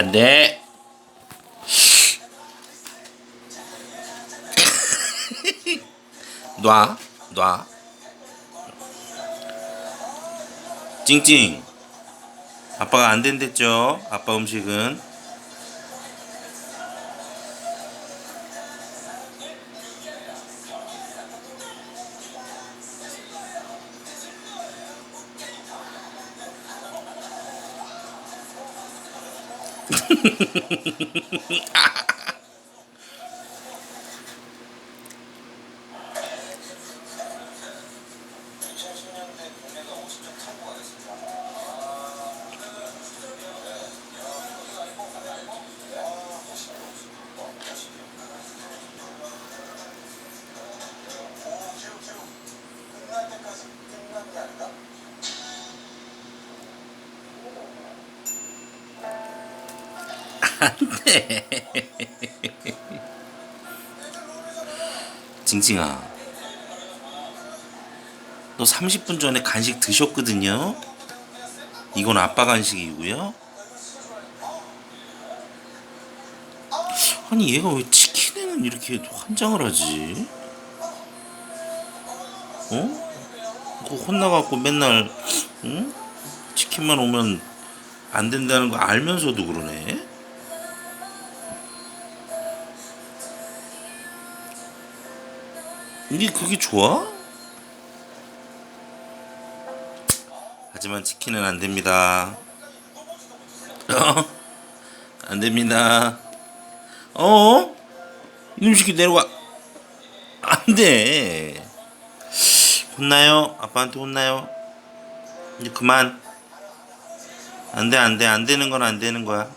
안 돼. 놔, 놔. 찡찡. 아빠가 안 된댔죠? 아빠 음식은. ha ha ha 네. 징징아. 너 30분 전에 간식 드셨거든요? 이건 아빠 간식이고요. 아니 얘가 왜 치킨에는 이렇게 환장을 하지? 어? 그 혼나갖고 맨날 응? 치킨만 오면 안 된다는 거 알면서도 그러네. 이게 그게 좋아? 하지만 치킨은 안 됩니다. 어? 안 됩니다. 어? 이놈 새끼 내려와. 안 돼. 혼나요? 아빠한테 혼나요? 이제 그만. 안 돼, 안 돼. 안 되는 건 안 되는 거야.